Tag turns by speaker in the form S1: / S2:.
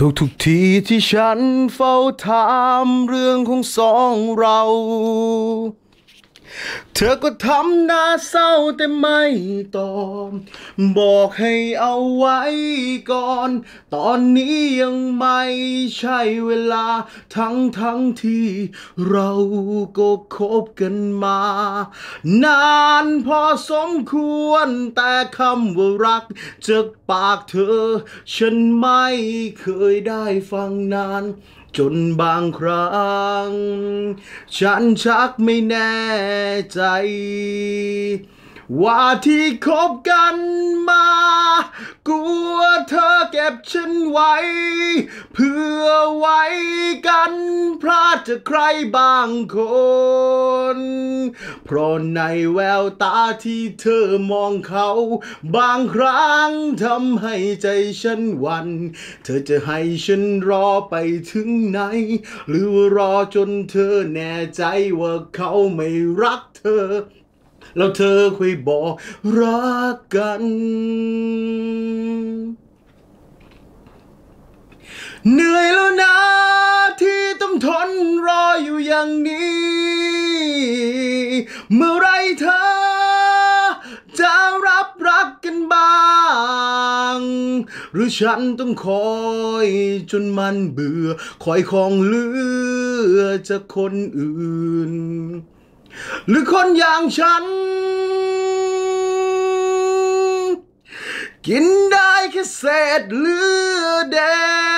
S1: ทุกทุกทีที่ฉันเฝ้าถามเรื่องของสองเรา เธอก็ทำหน้าเศร้าแต่ไม่ตอบ บอกให้เอาไว้ก่อน ตอนนี้ยังไม่ใช่เวลา ทั้งทั้งที่เราก็คบกันมา นานพอสมควรแต่คำว่ารักจากปากเธอ ฉันไม่เคยได้ฟังนาน จนบางครั้ง ฉันชักไม่แน่ใจ ว่าที่คบกัน บฉันไว้ เพื่อไว้กันพลาดจากใครบางคน เพราะในแววตาที่เธอมองเขา บางครั้งทำให้ใจฉันวัน เธอจะให้ฉันรอไปถึงไหน หรือรอจนเธอแน่ใจว่าเขาไม่รักเธอแล้วเธอคุยบอกรักกัน เหนื่อยแล้วนะที่ต้องทนรออยู่อย่างนี้ เมื่อไรเธอ จะรับรักกันบ้าง หรือฉันต้องคอยจนมันเบื่อ คอยของเหลือจากคนอื่น หรือคนอย่างฉัน กินได้แค่เศษเหลือแดง